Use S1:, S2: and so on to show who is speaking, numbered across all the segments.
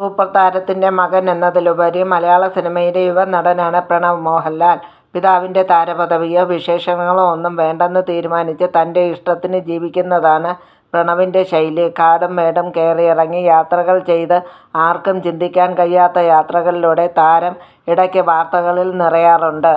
S1: Super താരത്തിന്റെ മകൻ എന്നതിലുപരി മലയാള സിനിമയിലെ യുവനടനാണ് പ്രണവ് മോഹൻലാൽ. പിതാവിന്റെ താരപദവിയോ വിശേഷണങ്ങളോ ഒന്നും വേണ്ടെന്ന് തീരുമാനിച്ച് തന്റെ ഇഷ്ടത്തിന് ജീവിക്കുന്നതാണ് പ്രണവിന്റെ ശൈലി. കാടും മേടും കയറിയിറങ്ങി യാത്രകൾ ചെയ്ത് ആർക്കും ചിന്തിക്കാൻ കഴിയാത്ത യാത്രകളിലൂടെ താരം ഇടയ്ക്ക് വാർത്തകളിൽ നിറയാറുണ്ട്.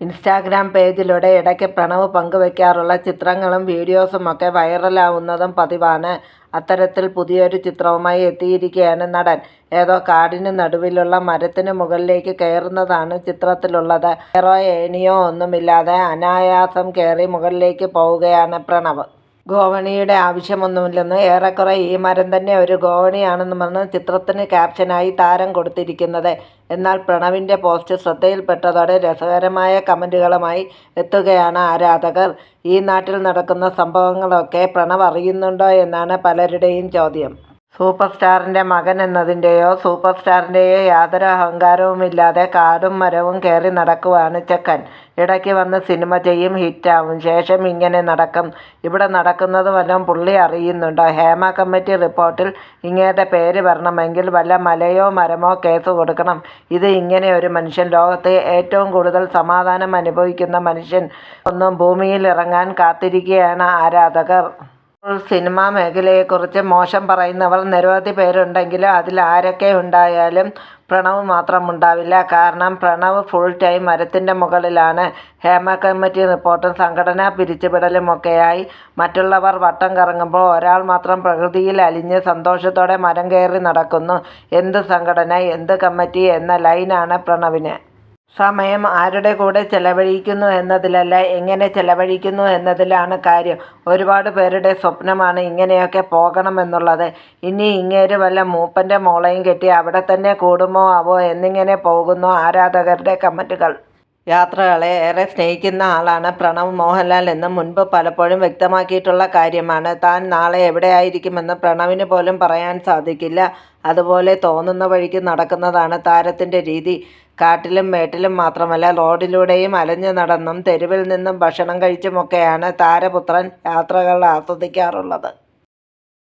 S1: ഇൻസ്റ്റഗ്രാം പേജിലൂടെ ഇടയ്ക്ക് പ്രണവ് പങ്കുവയ്ക്കാറുള്ള ചിത്രങ്ങളും വീഡിയോസുമൊക്കെ വൈറലാവുന്നതും പതിവാണ്. അത്തരത്തിൽ പുതിയൊരു ചിത്രവുമായി എത്തിയിരിക്കുകയാണ് നടൻ. ഏതോ കാടിന് നടുവിലുള്ള മരത്തിന് മുകളിലേക്ക് കയറുന്നതാണ് ചിത്രത്തിലുള്ളത്. ഏറോ ഏനിയോ ഒന്നുമില്ലാതെ അനായാസം കയറി മുകളിലേക്ക് പോവുകയാണ് പ്രണവ്. ഗോവണിയുടെ ആവശ്യമൊന്നുമില്ലെന്നും ഏറെക്കുറെ ഈ മരം തന്നെ ഒരു ഗോവണിയാണെന്നുമാണ് ചിത്രത്തിന് ക്യാപ്ഷനായി താരം കൊടുത്തിരിക്കുന്നത്. എന്നാൽ പ്രണവിന്റെ പോസ്റ്റ് ശ്രദ്ധയിൽപ്പെട്ടതോടെ രസകരമായ കമന്റുകളുമായി എത്തുകയാണ് ആരാധകർ. ഈ നാട്ടിൽ നടക്കുന്ന സംഭവങ്ങളൊക്കെ പ്രണവ് അറിയുന്നുണ്ടോ എന്നാണ് പലരുടെയും ചോദ്യം. സൂപ്പർ സ്റ്റാറിന്റെ മകൻ എന്നതിന്റെയോ സൂപ്പർ സ്റ്റാറിന്റെയോ യാതൊരു അഹങ്കാരവുമില്ലാതെ കാടും മരവും കയറി നടക്കുവാണ് ചെക്കൻ. ഇടയ്ക്ക് വന്ന് സിനിമ ചെയ്യും, ഹിറ്റാവും, ശേഷം ഇങ്ങനെ നടക്കും. ഇവിടെ നടക്കുന്നത് വല്ലതും പുള്ളി അറിയുന്നുണ്ടോ? ഹേമ കമ്മിറ്റി റിപ്പോർട്ടിൽ ഇങ്ങേടെ പേര് വരണമെങ്കിൽ വല്ല മലയോ മരമോ കേസ് കൊടുക്കണം. ഇത് ഇങ്ങനെ ഒരു മനുഷ്യൻ. ലോകത്തെ ഏറ്റവും കൂടുതൽ സമാധാനം അനുഭവിക്കുന്ന മനുഷ്യൻ ഒന്നും ഭൂമിയിൽ ഇറങ്ങാൻ കാത്തിരിക്കുകയാണ് ആരാധകർ. ഇപ്പോൾ സിനിമാ മേഖലയെക്കുറിച്ച് മോശം പറയുന്നവർ നിരവധി പേരുണ്ടെങ്കിലും അതിൽ ആരൊക്കെ ഉണ്ടായാലും പ്രണവ് മാത്രം ഉണ്ടാവില്ല കാരണം പ്രണവ് ഫുൾ ടൈം മരത്തിന്റെ മുകളിലാണ്. ഹേമ കമ്മിറ്റി റിപ്പോർട്ടും സംഘടനാ പിരിച്ചുവിടലുമൊക്കെയായി മറ്റുള്ളവർ വട്ടം കറങ്ങുമ്പോൾ ഒരാൾ മാത്രം പ്രകൃതിയിൽ അലിഞ്ഞ് സന്തോഷത്തോടെ മരം കയറി നടക്കുന്നു. എന്ത് സംഘടന, എന്ത് കമ്മിറ്റി എന്ന ലൈനാണ് പ്രണവിന്. സമയം ആരുടെ കൂടെ ചെലവഴിക്കുന്നു എന്നതിലല്ല എങ്ങനെ ചെലവഴിക്കുന്നു എന്നതിലാണ് കാര്യം. ഒരുപാട് പേരുടെ സ്വപ്നമാണ് ഇങ്ങനെയൊക്കെ പോകണമെന്നുള്ളത്. ഇനി ഇങ്ങേര് വല്ല മൂപ്പന്റെ മോളയും കെട്ടി അവിടെ തന്നെ കൂടുമോ ആവോ എന്നിങ്ങനെ പോകുന്നു ആരാധകരുടെ കമന്റുകൾ യാത്രകളെ ഏറെ സ്നേഹിക്കുന്ന ആളാണ് പ്രണവ് മോഹൻലാൽ എന്ന് മുൻപ് പലപ്പോഴും വ്യക്തമാക്കിയിട്ടുള്ള കാര്യമാണ്. താൻ നാളെ എവിടെയായിരിക്കുമെന്ന് പ്രണവിന് പോലും പറയാൻ സാധിക്കില്ല. അതുപോലെ തോന്നുന്ന വഴിക്ക് നടക്കുന്നതാണ് താരത്തിന്റെ രീതി. കാട്ടിലും മേട്ടിലും മാത്രമല്ല റോഡിലൂടെയും അലഞ്ഞു നടന്നും തെരുവിൽ നിന്നും ഭക്ഷണം കഴിച്ചുമൊക്കെയാണ് താരപുത്രൻ യാത്രകൾ ആസ്വദിക്കാറുള്ളത്.